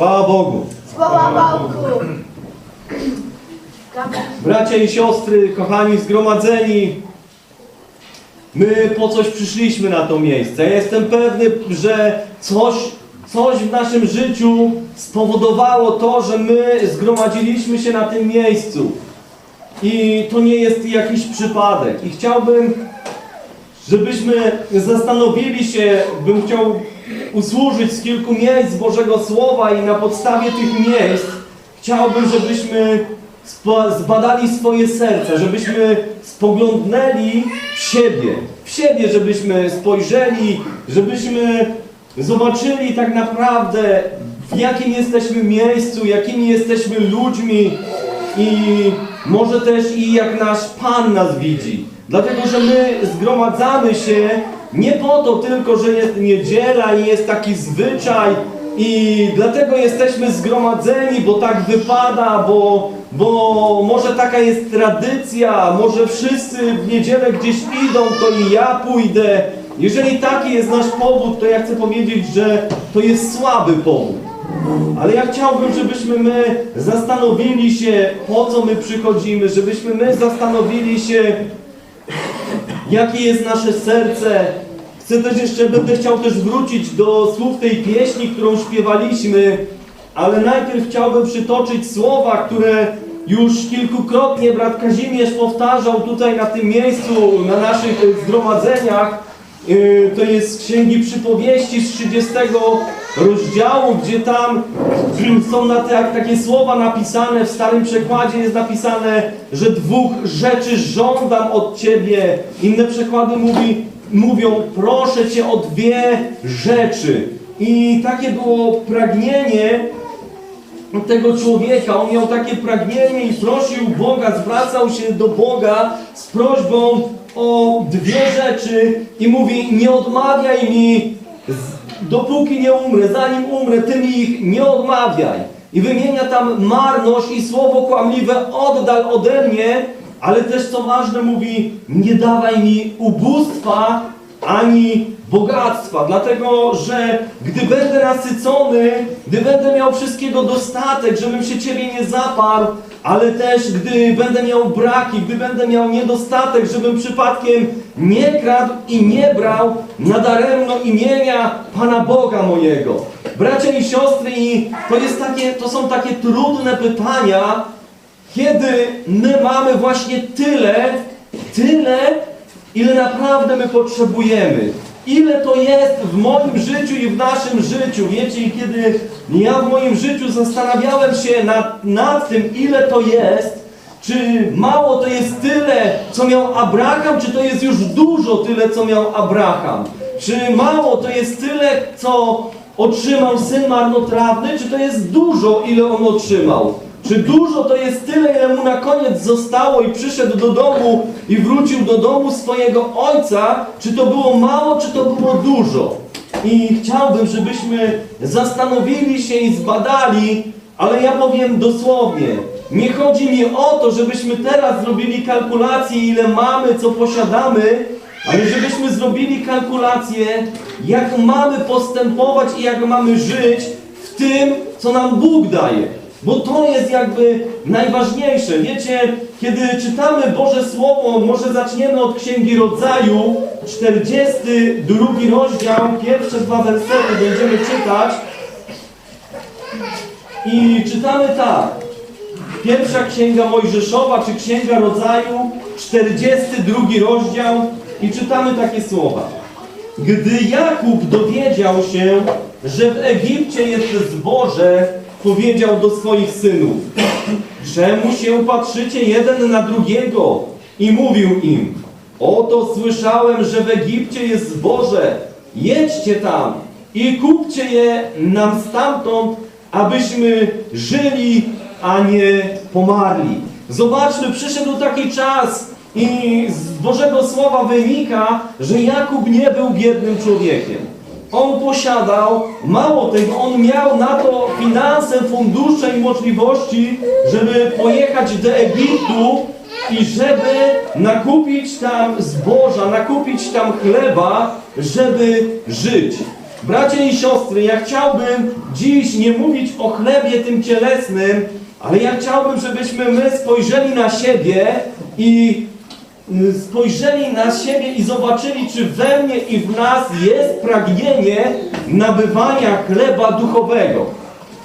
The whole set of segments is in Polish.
Chwała Bogu. Słowa Bogu. Bracia i siostry, kochani zgromadzeni, my po coś przyszliśmy na to miejsce. Ja jestem pewny, że coś, coś w naszym życiu spowodowało to, że my zgromadziliśmy się na tym miejscu. I to nie jest jakiś przypadek. I chciałbym, żebyśmy zastanowili się, bym chciał usłużyć z kilku miejsc Bożego Słowa i na podstawie tych miejsc chciałbym, żebyśmy zbadali swoje serca, żebyśmy spoglądnęli w siebie, w siebie, żebyśmy spojrzeli, żebyśmy zobaczyli tak naprawdę w jakim jesteśmy miejscu, jakimi jesteśmy ludźmi i może też i jak nasz Pan nas widzi. Dlatego, że my zgromadzamy się nie po to tylko, że jest niedziela i jest taki zwyczaj i dlatego jesteśmy zgromadzeni, bo tak wypada, bo, bo może taka jest tradycja, może wszyscy w niedzielę gdzieś idą, to i ja pójdę. Jeżeli taki jest nasz powód, to ja chcę powiedzieć, że to jest słaby powód. Ale ja chciałbym, żebyśmy my zastanowili się, po co my przychodzimy, żebyśmy my zastanowili się, jakie jest nasze serce. Chcę też jeszcze, będę chciał też wrócić do słów tej pieśni, którą śpiewaliśmy, ale najpierw chciałbym przytoczyć słowa, które już kilkukrotnie brat Kazimierz powtarzał tutaj na tym miejscu, na naszych zgromadzeniach. Yy, To jest z Księgi Przypowieści z 30 rozdziału, gdzie tam są na te, takie słowa napisane, w starym przekładzie jest napisane, że dwóch rzeczy żądam od Ciebie. Inne przekłady mówi, mówią, proszę Cię o dwie rzeczy. I takie było pragnienie tego człowieka. On miał takie pragnienie i prosił Boga, zwracał się do Boga z prośbą o dwie rzeczy i mówi: Nie odmawiaj mi, dopóki nie umrę, zanim umrę, ty mi ich nie odmawiaj. I wymienia tam marność i słowo kłamliwe oddal ode mnie, ale też co ważne mówi: Nie dawaj mi ubóstwa ani bogactwa, dlatego że gdy będę nasycony, gdy będę miał wszystkiego dostatek, żebym się Ciebie nie zaparł, ale też gdy będę miał braki, gdy będę miał niedostatek, żebym przypadkiem nie kradł i nie brał nadaremno imienia Pana Boga mojego. Bracia i siostry, i to, jest takie, to są takie trudne pytania, kiedy my mamy właśnie tyle, tyle, ile naprawdę my potrzebujemy. Ile to jest w moim życiu i w naszym życiu. Wiecie, i kiedy ja w moim życiu zastanawiałem się nad, nad tym, ile to jest, czy mało to jest tyle, co miał Abraham, czy to jest już dużo tyle, co miał Abraham? Czy mało to jest tyle, co otrzymał syn marnotrawny, czy to jest dużo, ile on otrzymał? Czy dużo to jest tyle, ile mu na koniec zostało i przyszedł do domu i wrócił do domu swojego ojca? Czy to było mało, czy to było dużo? I chciałbym, żebyśmy zastanowili się i zbadali, ale ja powiem dosłownie. Nie chodzi mi o to, żebyśmy teraz zrobili kalkulację, ile mamy, co posiadamy, ale żebyśmy zrobili kalkulację, jak mamy postępować i jak mamy żyć w tym, co nam Bóg daje. Bo to jest jakby najważniejsze. Wiecie, kiedy czytamy Boże Słowo, może zaczniemy od Księgi Rodzaju, 42 rozdział, pierwsze dwa wersety będziemy czytać. I czytamy tak. Pierwsza Księga Mojżeszowa, czy Księga Rodzaju, 42 rozdział i czytamy takie słowa. Gdy Jakub dowiedział się, że w Egipcie jest zboże, powiedział do swoich synów, czemu się patrzycie jeden na drugiego? I mówił im, oto słyszałem, że w Egipcie jest zboże, jedźcie tam i kupcie je nam stamtąd, abyśmy żyli, a nie pomarli. Zobaczmy, przyszedł taki czas i z Bożego Słowa wynika, że Jakub nie był biednym człowiekiem. On posiadał, mało tego, on miał na to finanse, fundusze i możliwości, żeby pojechać do Egiptu i żeby nakupić tam zboża, nakupić tam chleba, żeby żyć. Bracia i siostry, ja chciałbym dziś nie mówić o chlebie tym cielesnym, ale ja chciałbym, żebyśmy my spojrzeli na siebie i spojrzeli na siebie i zobaczyli, czy we mnie i w nas jest pragnienie nabywania chleba duchowego.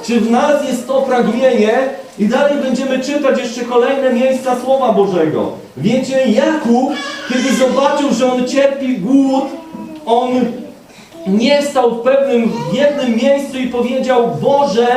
Czy w nas jest to pragnienie? I dalej będziemy czytać jeszcze kolejne miejsca Słowa Bożego. Wiecie, Jakub, kiedy zobaczył, że on cierpi głód, on nie stał w pewnym, w jednym miejscu i powiedział, Boże,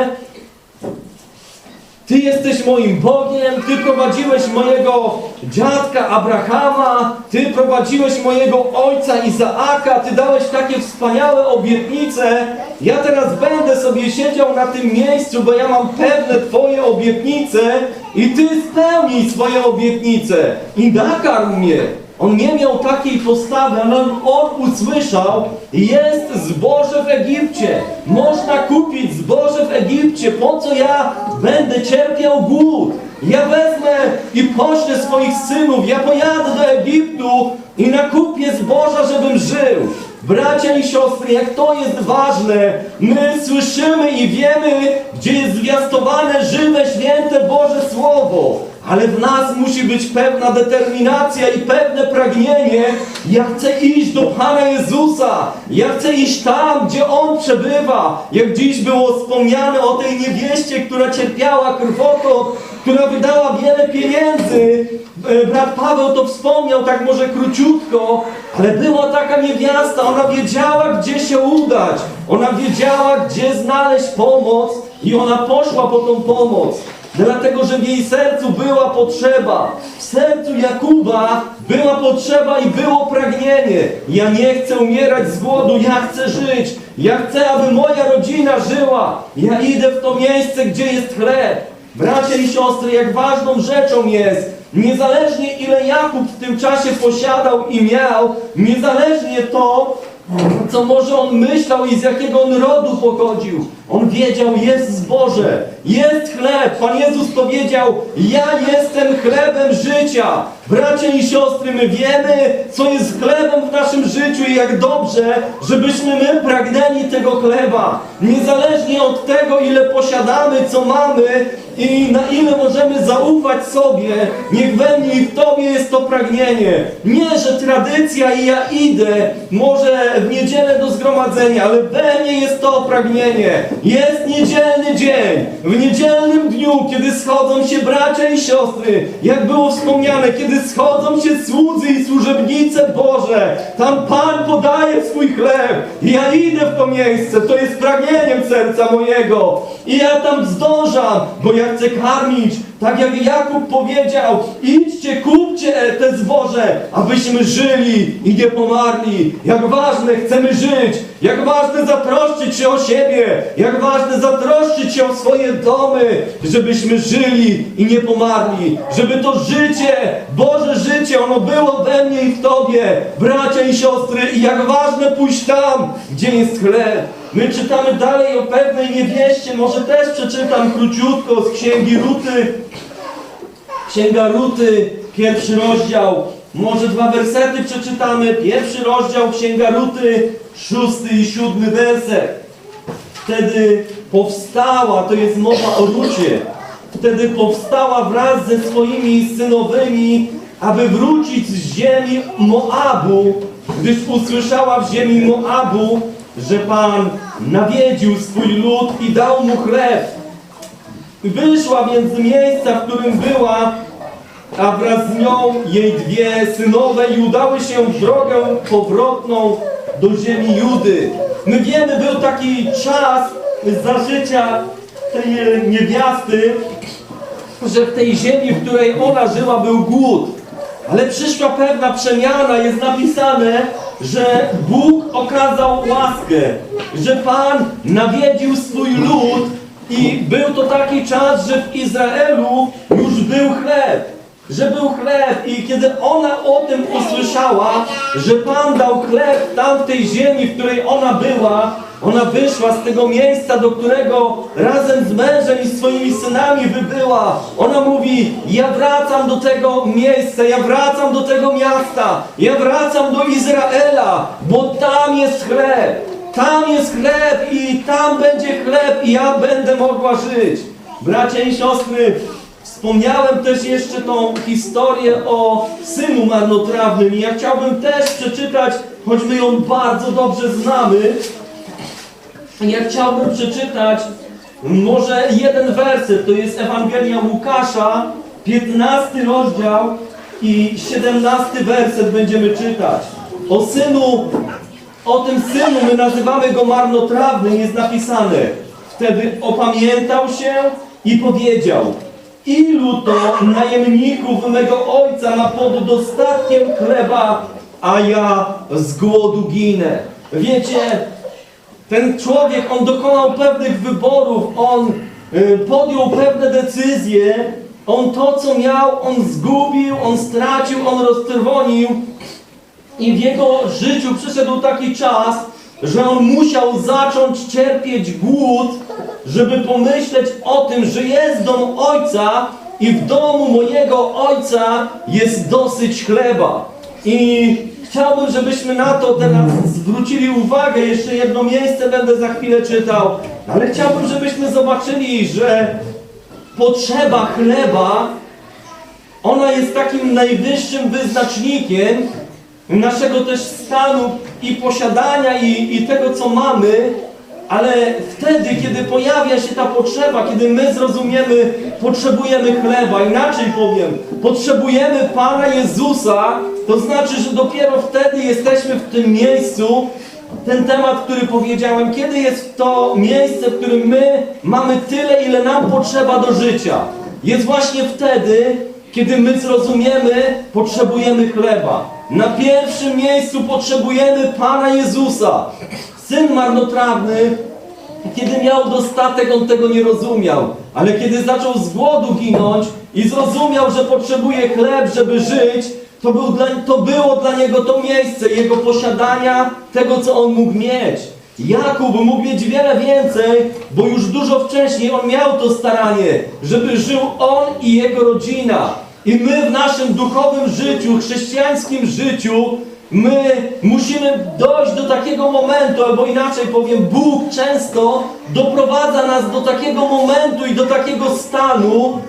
ty jesteś moim Bogiem, Ty prowadziłeś mojego dziadka Abrahama, Ty prowadziłeś mojego ojca Izaaka, Ty dałeś takie wspaniałe obietnice. Ja teraz będę sobie siedział na tym miejscu, bo ja mam pewne Twoje obietnice i Ty spełnij swoje obietnice i nakarm mnie. On nie miał takiej postawy, ale on, usłyszał, jest zboże w Egipcie. Można kupić zboże w Egipcie. Po co ja będę cierpiał głód? Ja wezmę i poślę swoich synów. Ja pojadę do Egiptu i nakupię zboża, żebym żył. Bracia i siostry, jak to jest ważne, my słyszymy i wiemy, gdzie jest zwiastowane żywe, święte Boże Słowo. Ale w nas musi być pewna determinacja i pewne pragnienie. Ja chcę iść do Pana Jezusa. Ja chcę iść tam, gdzie On przebywa. Jak dziś było wspomniane o tej niewieście, która cierpiała krwotok, która wydała wiele pieniędzy. E, Brat Paweł to wspomniał tak może króciutko, ale była taka niewiasta, ona wiedziała, gdzie się udać. Ona wiedziała, gdzie znaleźć pomoc i ona poszła po tą pomoc. Dlatego, że w jej sercu była potrzeba. W sercu Jakuba była potrzeba i było pragnienie. Ja nie chcę umierać z głodu, ja chcę żyć. Ja chcę, aby moja rodzina żyła. Ja idę w to miejsce, gdzie jest chleb. Bracia i siostry, jak ważną rzeczą jest, niezależnie ile Jakub w tym czasie posiadał i miał, niezależnie to, co może on myślał i z jakiego on rodu pochodził. On wiedział, jest zboże, jest chleb. Pan Jezus powiedział, ja jestem chlebem życia. Bracia i siostry, my wiemy, co jest chlebem w naszym życiu i jak dobrze, żebyśmy my pragnęli tego chleba. Niezależnie od tego, ile posiadamy, co mamy i na ile możemy zaufać sobie, niech we mnie i w Tobie jest to pragnienie. Nie, że tradycja i ja idę, może w niedzielę do zgromadzenia, ale we mnie jest to pragnienie. Jest niedzielny dzień. W niedzielnym dniu, kiedy schodzą się bracia i siostry, jak było wspomniane, kiedy schodzą się słudzy i służebnice Boże, tam Pan podaje swój chleb. I ja idę w to miejsce, to jest pragnieniem serca mojego. I ja tam zdążam, bo ja chcę karmić. Tak jak Jakub powiedział, idźcie, kupcie te zboże, abyśmy żyli i nie pomarli. Jak ważne chcemy żyć, jak ważne zatroszczyć się o siebie, jak ważne zatroszczyć się o swoje domy, żebyśmy żyli i nie pomarli. Żeby to życie, Boże życie, ono było we mnie i w Tobie, bracia i siostry, i jak ważne pójść tam, gdzie jest chleb. My czytamy dalej o pewnej niewieście, może też przeczytam króciutko z Księgi Ruty. Księga Ruty, pierwszy rozdział, może dwa wersety przeczytamy. Pierwszy rozdział Księga Ruty, szósty i siódmy werset. Wtedy powstała, to jest mowa o Rucie, wtedy powstała wraz ze swoimi synowymi, aby wrócić z ziemi Moabu, gdyż usłyszała w ziemi Moabu, że Pan nawiedził swój lud i dał mu chleb. Wyszła więc z miejsca, w którym była, a wraz z nią jej dwie synowe i udały się w drogę powrotną do ziemi Judy. My wiemy, był taki czas za życia tej niewiasty, że w tej ziemi, w której ona żyła, był głód. Ale przyszła pewna przemiana, jest napisane, że Bóg okazał łaskę, że Pan nawiedził swój lud i był to taki czas, że w Izraelu już był chleb. Że był chleb i kiedy ona o tym usłyszała, że Pan dał chleb tam w tej ziemi, w której ona była, ona wyszła z tego miejsca, do którego razem z mężem i swoimi synami wybyła. Ona mówi, ja wracam do tego miejsca, ja wracam do tego miasta, ja wracam do Izraela, bo tam jest chleb. tam jest chleb i tam będzie chleb i ja będę mogła żyć. Bracia i siostry, wspomniałem też jeszcze tą historię o synu marnotrawnym i ja chciałbym też przeczytać, choć my ją bardzo dobrze znamy, ja chciałbym przeczytać może jeden werset, to jest Ewangelia Łukasza, 15 rozdział i 17 werset będziemy czytać. O synu, o tym synu, my nazywamy go marnotrawnym, jest napisane. Wtedy opamiętał się i powiedział, ilu to najemników mego ojca ma pod dostatkiem chleba, a ja z głodu ginę. Wiecie, ten człowiek, on dokonał pewnych wyborów, on y, podjął pewne decyzje, on to, co miał, on zgubił, on stracił, on rozczerwonił i w jego życiu przyszedł taki czas, że on musiał zacząć cierpieć głód, żeby pomyśleć o tym, że jest dom Ojca i w domu mojego Ojca jest dosyć chleba. I chciałbym, żebyśmy na to teraz zwrócili uwagę. Jeszcze jedno miejsce będę za chwilę czytał, ale chciałbym, żebyśmy zobaczyli, że potrzeba chleba, ona jest takim najwyższym wyznacznikiem naszego też stanu i posiadania i, i tego, co mamy, ale wtedy, kiedy pojawia się ta potrzeba, kiedy my zrozumiemy, potrzebujemy chleba, inaczej powiem, potrzebujemy Pana Jezusa, to znaczy, że dopiero wtedy jesteśmy w tym miejscu, ten temat, który powiedziałem, kiedy jest to miejsce, w którym my mamy tyle, ile nam potrzeba do życia. Jest właśnie wtedy, kiedy my zrozumiemy, potrzebujemy chleba. Na pierwszym miejscu potrzebujemy Pana Jezusa. Syn marnotrawny, kiedy miał dostatek, on tego nie rozumiał. Ale kiedy zaczął z głodu ginąć i zrozumiał, że potrzebuje chleb, żeby żyć, to, był dla, to było dla niego to miejsce jego posiadania, tego, co on mógł mieć. Jakub mógł mieć wiele więcej, bo już dużo wcześniej on miał to staranie, żeby żył on i jego rodzina. I my w naszym duchowym życiu, chrześcijańskim życiu, my musimy dojść do takiego momentu, albo inaczej powiem, Bóg często doprowadza nas do takiego momentu i do takiego stanu,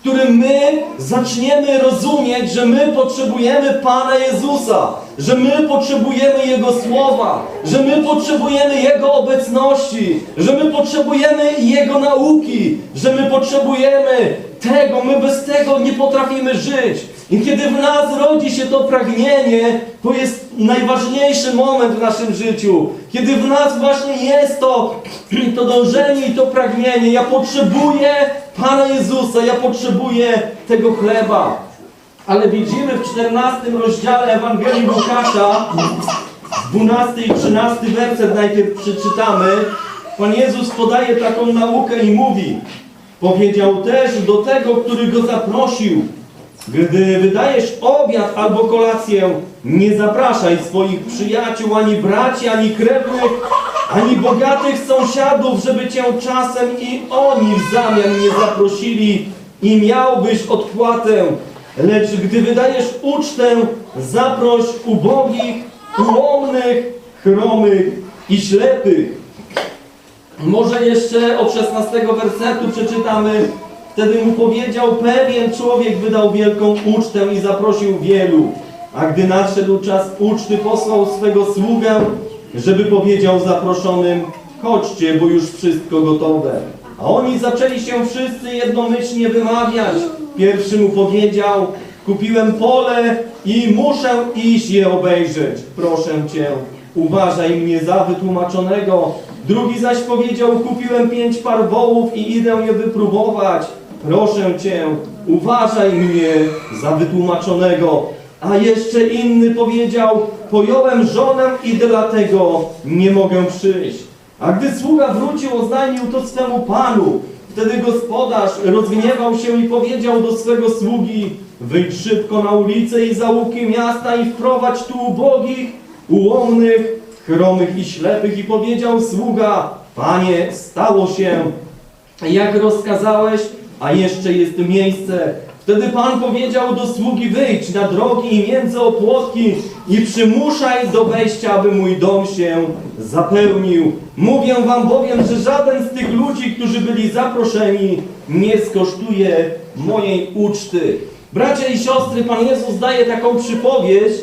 którym my zaczniemy rozumieć, że my potrzebujemy Pana Jezusa, że my potrzebujemy Jego Słowa, że my potrzebujemy Jego obecności, że my potrzebujemy Jego nauki, że my potrzebujemy tego, my bez tego nie potrafimy żyć. I kiedy w nas rodzi się to pragnienie, to jest najważniejszy moment w naszym życiu. Kiedy w nas właśnie jest to, to dążenie i to pragnienie. Ja potrzebuję Pana Jezusa, ja potrzebuję tego chleba. Ale widzimy w 14 rozdziale Ewangelii Łukasza, 12 i 13 werset najpierw przeczytamy. Pan Jezus podaje taką naukę i mówi, powiedział też do tego, który go zaprosił, gdy wydajesz obiad albo kolację, nie zapraszaj swoich przyjaciół, ani braci, ani krewnych, ani bogatych sąsiadów, żeby cię czasem i oni w zamian nie zaprosili i miałbyś odpłatę. Lecz gdy wydajesz ucztę, zaproś ubogich, ułomnych, chromych i ślepych. Może jeszcze od 16 wersetu przeczytamy. Wtedy mu powiedział, pewien człowiek wydał wielką ucztę i zaprosił wielu. A gdy nadszedł czas uczty, posłał swego sługę, żeby powiedział zaproszonym, chodźcie, bo już wszystko gotowe. A oni zaczęli się wszyscy jednomyślnie wymawiać. Pierwszy mu powiedział, kupiłem pole i muszę iść je obejrzeć. Proszę cię, uważaj mnie za wytłumaczonego. Drugi zaś powiedział, kupiłem pięć par wołów i idę je wypróbować. Proszę cię, uważaj mnie za wytłumaczonego. A jeszcze inny powiedział, pojąłem żonę i dlatego nie mogę przyjść. A gdy sługa wrócił, oznajmił to swemu panu. Wtedy gospodarz rozgniewał się i powiedział do swego sługi, wyjdź szybko na ulicę i za łuki miasta i wprowadź tu ubogich, ułomnych, chromych i ślepych. I powiedział sługa, panie, stało się, jak rozkazałeś, a jeszcze jest miejsce. Wtedy Pan powiedział do sługi wyjdź na drogi i między opłotki i przymuszaj do wejścia, aby mój dom się zapełnił. Mówię wam bowiem, że żaden z tych ludzi, którzy byli zaproszeni, nie skosztuje mojej uczty. Bracia i siostry, Pan Jezus daje taką przypowieść,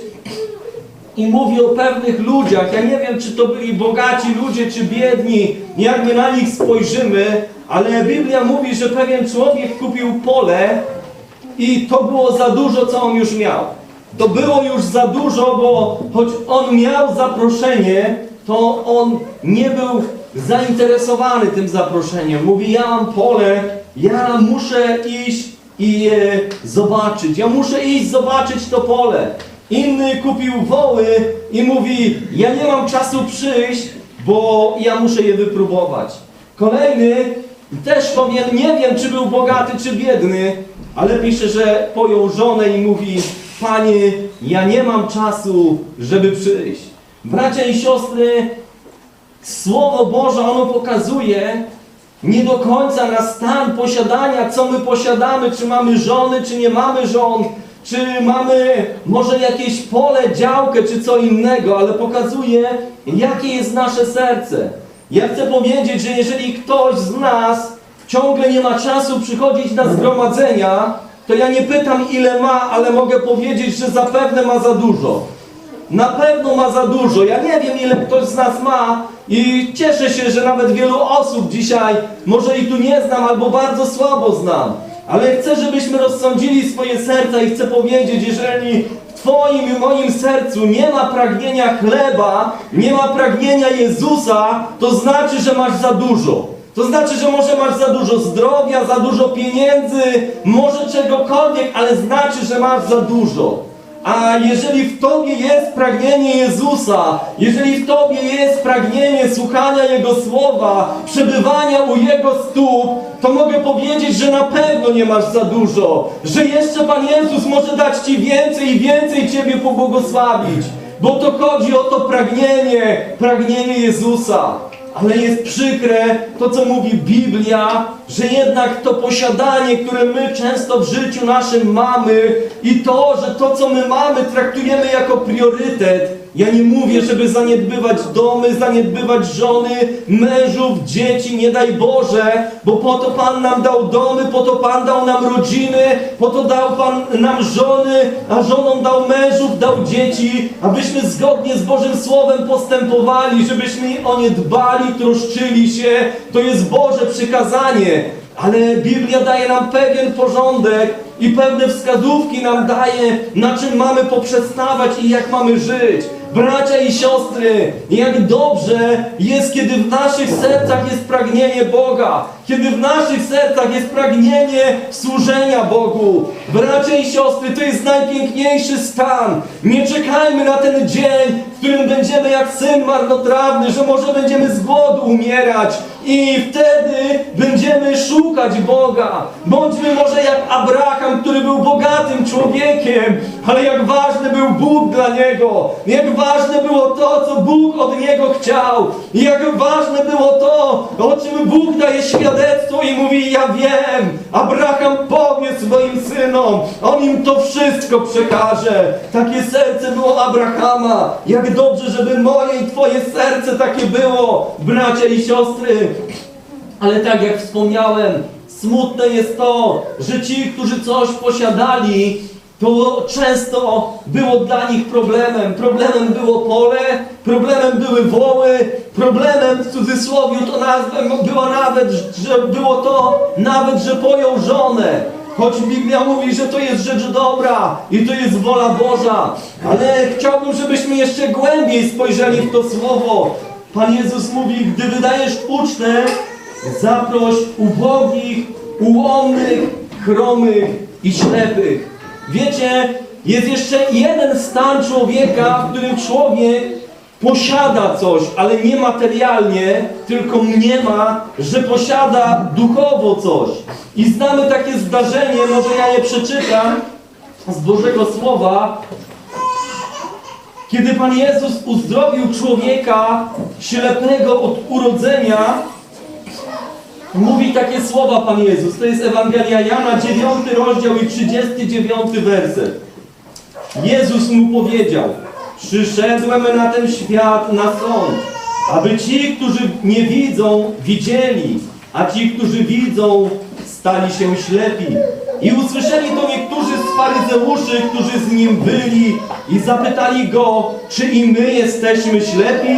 i mówi o pewnych ludziach. Ja nie wiem, czy to byli bogaci ludzie, czy biedni, jak my na nich spojrzymy, ale Biblia mówi, że pewien człowiek kupił pole i to było za dużo, co on już miał. To było już za dużo, bo choć on miał zaproszenie, to on nie był zainteresowany tym zaproszeniem. Mówi, ja mam pole, ja muszę iść i je zobaczyć. Ja muszę iść zobaczyć to pole. Inny kupił woły i mówi, ja nie mam czasu przyjść, bo ja muszę je wypróbować. Kolejny też powiem, nie wiem, czy był bogaty, czy biedny, ale pisze, że pojął żonę i mówi, Panie, ja nie mam czasu, żeby przyjść. Bracia i siostry, Słowo Boże, ono pokazuje nie do końca na stan posiadania, co my posiadamy, czy mamy żony, czy nie mamy żon, czy mamy może jakieś pole, działkę, czy co innego, ale pokazuje, jakie jest nasze serce. Ja chcę powiedzieć, że jeżeli ktoś z nas ciągle nie ma czasu przychodzić na zgromadzenia, to ja nie pytam ile ma, ale mogę powiedzieć, że zapewne ma za dużo. Na pewno ma za dużo. Ja nie wiem, ile ktoś z nas ma i cieszę się, że nawet wielu osób dzisiaj, może i tu nie znam, albo bardzo słabo znam. Ale chcę, żebyśmy rozsądzili swoje serca i chcę powiedzieć, jeżeli w Twoim i moim sercu nie ma pragnienia chleba, nie ma pragnienia Jezusa, to znaczy, że masz za dużo. To znaczy, że może masz za dużo zdrowia, za dużo pieniędzy, może czegokolwiek, ale znaczy, że masz za dużo. A jeżeli w Tobie jest pragnienie Jezusa, jeżeli w Tobie jest pragnienie słuchania Jego słowa, przebywania u Jego stóp, to mogę powiedzieć, że na pewno nie masz za dużo. Że jeszcze Pan Jezus może dać Ci więcej i więcej Ciebie pobłogosławić. Bo to chodzi o to pragnienie, pragnienie Jezusa. Ale jest przykre to, co mówi Biblia, że jednak to posiadanie, które my często w życiu naszym mamy i to, że to, co my mamy, traktujemy jako priorytet. Ja nie mówię, żeby zaniedbywać domy, zaniedbywać żony, mężów, dzieci, nie daj Boże, bo po to Pan nam dał domy, po to Pan dał nam rodziny, po to dał Pan nam żony, a żonom dał mężów, dał dzieci, abyśmy zgodnie z Bożym Słowem postępowali, żebyśmy o nie dbali, troszczyli się. To jest Boże przykazanie. Ale Biblia daje nam pewien porządek i pewne wskazówki nam daje, na czym mamy poprzestawać i jak mamy żyć. Bracia i siostry, jak dobrze jest, kiedy w naszych sercach jest pragnienie Boga, kiedy w naszych sercach jest pragnienie służenia Bogu. Bracia i siostry, to jest najpiękniejszy stan. Nie czekajmy na ten dzień, w którym będziemy jak syn marnotrawny, że może będziemy z głodu umierać i wtedy będziemy szukać Boga. Bądźmy może jak Abraham, który był bogatym człowiekiem, ale jak ważny był Bóg dla niego, jak ważne było to, co Bóg od niego chciał, jak ważne było to, o czym Bóg daje świadectwo i mówi, ja wiem, Abraham powie swoim synom, on im to wszystko przekaże. Takie serce było Abrahama. Jak dobrze, żeby moje i twoje serce takie było, bracia i siostry. Ale tak jak wspomniałem, smutne jest to, że ci, którzy coś posiadali, to często było dla nich problemem. Problemem było pole, problemem były woły, problemem w cudzysłowie to nazwę było nawet, że było to nawet, że pojął żonę. Choć Biblia mówi, że to jest rzecz dobra i to jest wola Boża, ale chciałbym, żebyśmy jeszcze głębiej spojrzeli w to słowo. Pan Jezus mówi, gdy wydajesz ucztę, zaproś ubogich, ułomnych, chromych i ślepych. Wiecie, jest jeszcze jeden stan człowieka, w którym człowiek posiada coś, ale nie materialnie, tylko mniema, że posiada duchowo coś. I znamy takie zdarzenie, może ja je przeczytam z Bożego Słowa, kiedy Pan Jezus uzdrowił człowieka ślepego od urodzenia, mówi takie słowa Pan Jezus. To jest Ewangelia Jana, 9 rozdział i 39 werset. Jezus mu powiedział, przyszedłem na ten świat na sąd, aby ci, którzy nie widzą, widzieli, a ci, którzy widzą, stali się ślepi. I usłyszeli to niektórzy z faryzeuszy, którzy z nim byli i zapytali go, czy i my jesteśmy ślepi?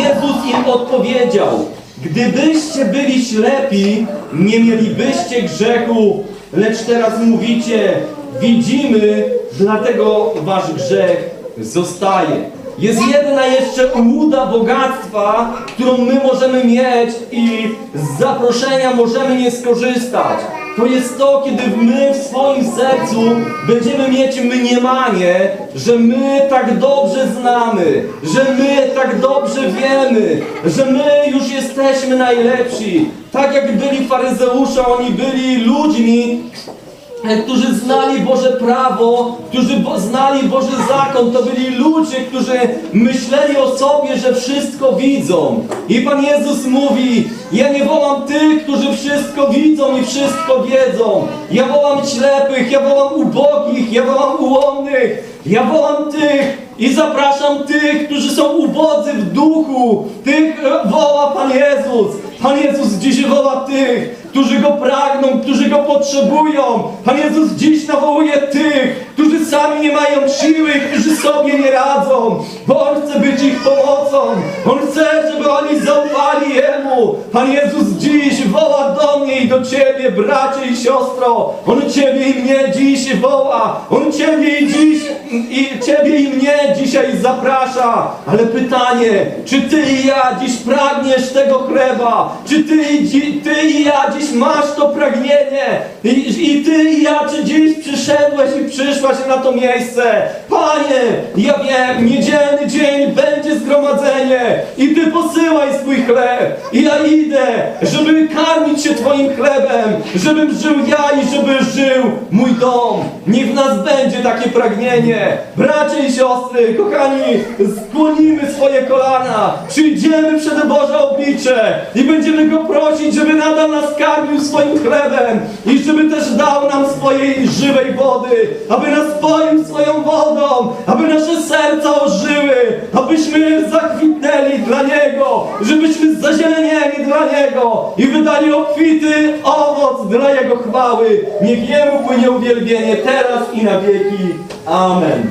Jezus im odpowiedział, gdybyście byli ślepi, nie mielibyście grzechu, lecz teraz mówicie, widzimy, dlatego wasz grzech zostaje. Jest jedna jeszcze ułuda bogactwa, którą my możemy mieć i z zaproszenia możemy nie skorzystać. To jest to, kiedy my w swoim sercu będziemy mieć mniemanie, że my tak dobrze znamy, że my tak dobrze wiemy, że my już jesteśmy najlepsi. Tak jak byli faryzeusze, oni byli ludźmi, którzy znali Boże prawo, którzy bo, znali Boży zakon, to byli ludzie, którzy myśleli o sobie, że wszystko widzą. I Pan Jezus mówi, ja nie wołam tych, którzy wszystko widzą i wszystko wiedzą. Ja wołam ślepych, ja wołam ubogich, ja wołam ułomnych, ja wołam tych i zapraszam tych, którzy są ubodzy w duchu. Tych e, woła Pan Jezus. Pan Jezus dziś woła tych, którzy Go pragną, którzy Go potrzebują. Pan Jezus dziś nawołuje tych, którzy sami nie mają siły, którzy sobie nie radzą, bo On chce być ich pomocą. On chce, żeby oni zaufali Jemu. Pan Jezus dziś woła do mnie i do Ciebie, bracie i siostro. On Ciebie i mnie dziś woła. On Ciebie i dziś, i Ciebie i mnie dzisiaj zaprasza. Ale pytanie, czy Ty i ja dziś pragniesz tego chleba? Czy Ty, i ty i ja dziś masz to pragnienie? I, I Ty i ja, czy dziś przyszedłeś i przyszłaś na to miejsce? Panie, ja wiem, niedzielny dzień będzie zgromadzenie i Ty posyłaj swój chleb. I ja idę, żeby karmić się Twoim chlebem, żebym żył ja i żeby żył mój dom. Niech w nas będzie takie pragnienie. Bracie i siostry, kochani, skłonimy swoje kolana, przyjdziemy przed Boże oblicze i będziemy Go prosić, żeby nadal nas karmił swoim chlebem i żeby też dał nam swojej żywej wody, aby nas poił swoją wodą, aby nasze serca ożyły, abyśmy zakwitnęli dla Niego, żebyśmy zazielenieli dla Niego i wydali obfity owoc dla Jego chwały. Niech Jemu płynie uwielbienie teraz i na wieki. Amen.